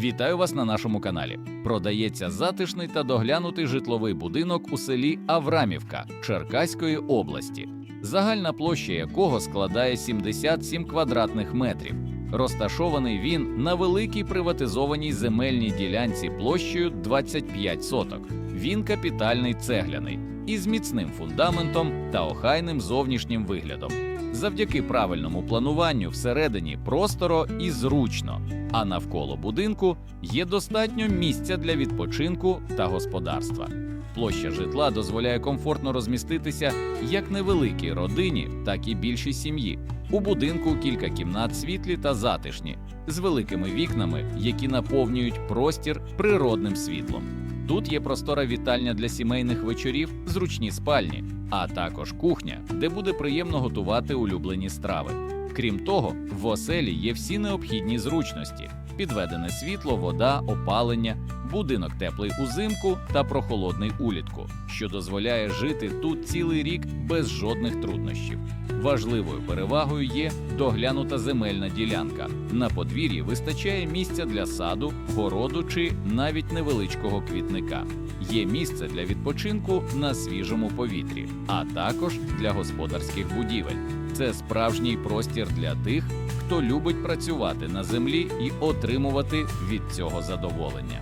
Вітаю вас на нашому каналі. Продається затишний та доглянутий житловий будинок у селі Аврамівка Черкаської області, загальна площа якого складає 77 квадратних метрів. Розташований він на великій приватизованій земельній ділянці площею 25 соток. Він капітальний цегляний із міцним фундаментом та охайним зовнішнім виглядом. Завдяки правильному плануванню всередині просторо і зручно, а навколо будинку є достатньо місця для відпочинку та господарства. Площа житла дозволяє комфортно розміститися як невеликій родині, так і більшій сім'ї. У будинку кілька кімнат світлі та затишні, з великими вікнами, які наповнюють простір природним світлом. Тут є простора вітальня для сімейних вечорів, зручні спальні, а також кухня, де буде приємно готувати улюблені страви. Крім того, в оселі є всі необхідні зручності: підведене світло, вода, опалення, будинок теплий узимку та прохолодний улітку, що дозволяє жити тут цілий рік без жодних труднощів. Важливою перевагою є доглянута земельна ділянка. На подвір'ї вистачає місця для саду, городу чи навіть невеличкого квітника. Є місце для відпочинку на свіжому повітрі, а також для господарських будівель. Це справжній простір для тих, хто любить працювати на землі і отримувати від цього задоволення.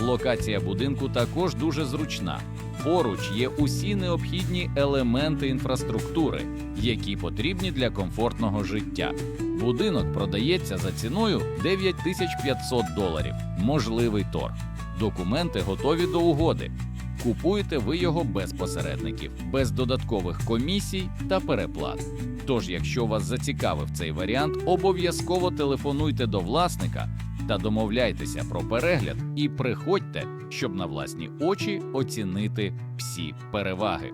Локація будинку також дуже зручна. Поруч є усі необхідні елементи інфраструктури, які потрібні для комфортного життя. Будинок продається за ціною 9500 доларів, можливий торг. Документи готові до угоди. Купуєте ви його без посередників, без додаткових комісій та переплат. Тож, якщо вас зацікавив цей варіант, обов'язково телефонуйте до власника та домовляйтеся про перегляд і приходьте, щоб на власні очі оцінити всі переваги.